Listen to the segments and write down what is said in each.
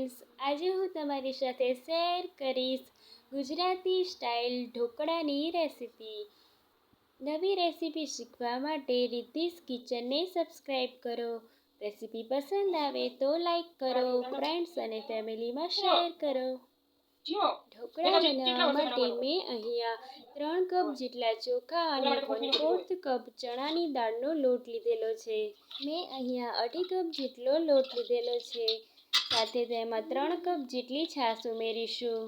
Friends આજે હું તમારી સાથે શેર કરીશ ગુજરાતી સ્ટાઇલ ઢોકળાની રેસીપી નવી રેસીપી શીખવા માટે રિદ્ધિસ કિચનને સબસ્ક્રાઈબ કરો. રેસીપી પસંદ આવે તો લાઈક કરો ફ્રેન્ડ્સ અને ફેમિલીમાં શેર કરો. ઢોકળા બનાવવા માટે મેં અહીંયા ત્રણ કપ જેટલા ચોખા અને વન ફોર્થ કપ ચણાની દાળનો લોટ લીધેલો છે. મેં અહીંયા અઢી કપ જેટલો લોટ લીધેલો છે. સાથે તેમાં ત્રણ કપ જેટલી છાશ ઉમેરીશું.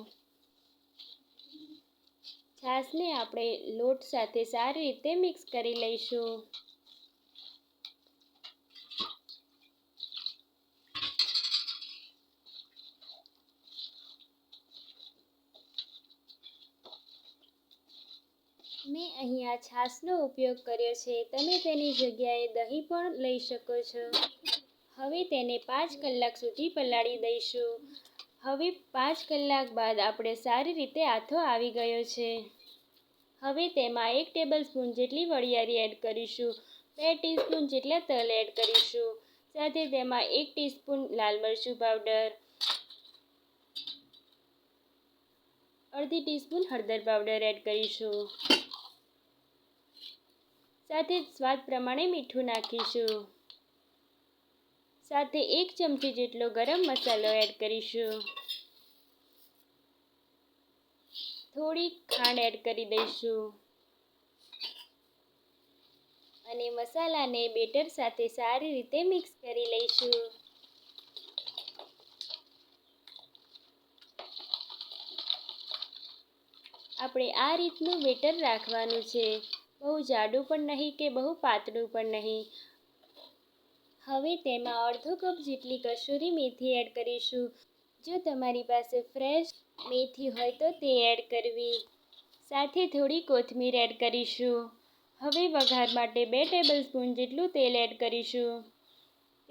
છાશને આપણે લોટ સાથે સારી રીતે મિક્સ કરી લઈશું. મેં અહીંયા છાશનો ઉપયોગ કર્યો છે. તમે તેની જગ્યાએ દહીં પણ લઈ શકો છો. હવે તેને પાંચ કલાક સુધી પલાળી દઈશું. હવે પાંચ કલાક બાદ આપણે સારી રીતે આથો આવી ગયો છે. હવે તેમાં એક ટેબલ સ્પૂન જેટલી વરિયાળી એડ કરીશું. બે ટીસ્પૂન જેટલા તલ એડ કરીશું. સાથે તેમાં એક ટીસ્પૂન લાલ મરચું પાવડર, અડધી ટીસ્પૂન હળદર પાવડર એડ કરીશું. સાથે સ્વાદ પ્રમાણે મીઠું નાખીશું. સાથે એક ચમચી જેટલો ગરમ મસાલો એડ કરીશું. થોડી ખાંડ એડ કરી દઈશું. અને મસાલાને બેટર સાથે સારી રીતે મિક્સ કરી લઈશું. આપણે આ રીતનું બેટર રાખવાનું છે. બહુ જાડું પણ નહીં કે બહુ પાતળું પણ નહીં. હવે તેમાં અડધો કપ જેટલી કસૂરી મેથી એડ કરીશું. જો તમારી પાસે ફ્રેશ મેથી હોય તો તે એડ કરવી. સાથે થોડી કોથમીર એડ કરીશું. હવે વઘાર માટે બે ટેબલ સ્પૂન જેટલું તેલ એડ કરીશું.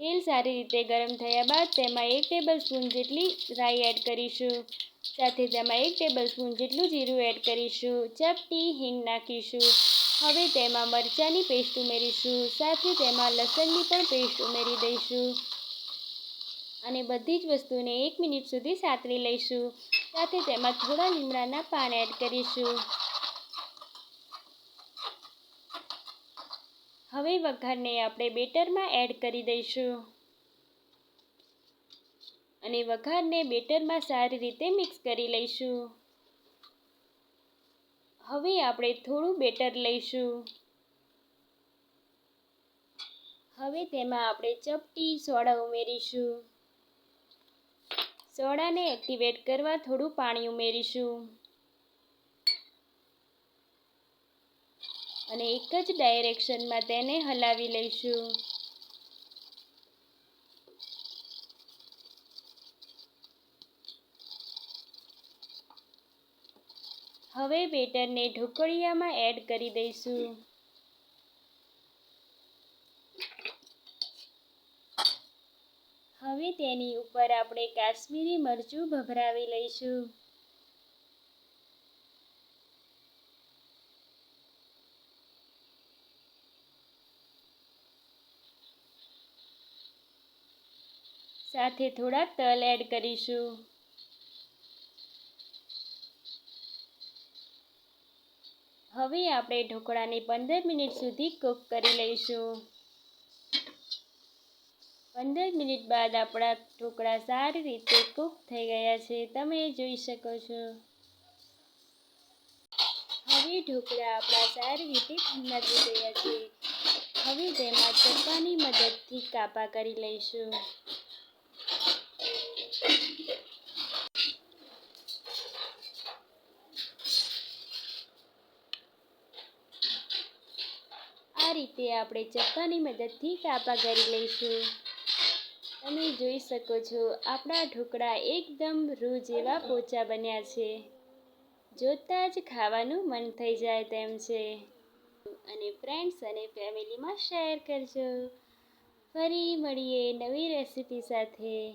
તેલ સારી રીતે ગરમ થયા બાદ તેમાં એક ટેબલ સ્પૂન જેટલી રાઈ એડ કરીશું. સાથે તેમાં એક ટેબલ સ્પૂન જેટલું જીરું એડ કરીશું. ચપટી હિંગ નાખીશું. હવે તેમાં મરચાંની પેસ્ટ ઉમેરીશું. સાથે તેમાં લસણની પણ પેસ્ટ ઉમેરી દઈશું. અને બધી જ વસ્તુને એક મિનિટ સુધી સાતરી લઈશું. સાથે તેમાં થોડા લીમડાના પાન એડ કરીશું. હવે વઘારને આપણે બેટરમાં એડ કરી દઈશું. અને વઘારને બેટરમાં સારી રીતે મિક્સ કરી લઈશું. હવે આપણે થોડું બેટર લઈશું. હવે તેમાં આપણે ચપટી સોડા ઉમેરીશું. સોડાને એક્ટિવેટ કરવા થોડું પાણી ઉમેરીશું. અને એક જ ડાયરેક્શનમાં તેને હલાવી લઈશું. હવે બેટરને ઢોકળિયામાં એડ કરી દઈશું. હવે તેની ઉપર આપણે કાશ્મીરી મરચું ભભરાવી લઈશું. સાથે થોડા તલ એડ કરીશું. હવે આપણે ઢોકળાને પંદર મિનિટ સુધી કૂક કરી લઈશું. પંદર મિનિટ બાદ આપણા ઢોકળા સારી રીતે કૂક થઈ ગયા છે. તમે જોઈ શકો છો. હવે ઢોકળા આપણા સારી રીતે ઠંડા થઈ ગયા છે. હવે તેમાં ચપ્પાની મદદથી કાપા કરી લઈશું. આ રીતે આપણે ચપ્પાની મદદથી કાપા કરી લઈશું. તમે જોઈ શકો છો, આપણા ઢોકળા એકદમ રૂ જેવા પોચા બન્યા છે. જોતાં જ ખાવાનું મન થઈ જાય તેમ છે. અને ફ્રેન્ડ્સ અને ફેમિલીમાં શેર કરજો. ફરી મળીએ નવી રેસીપી સાથે.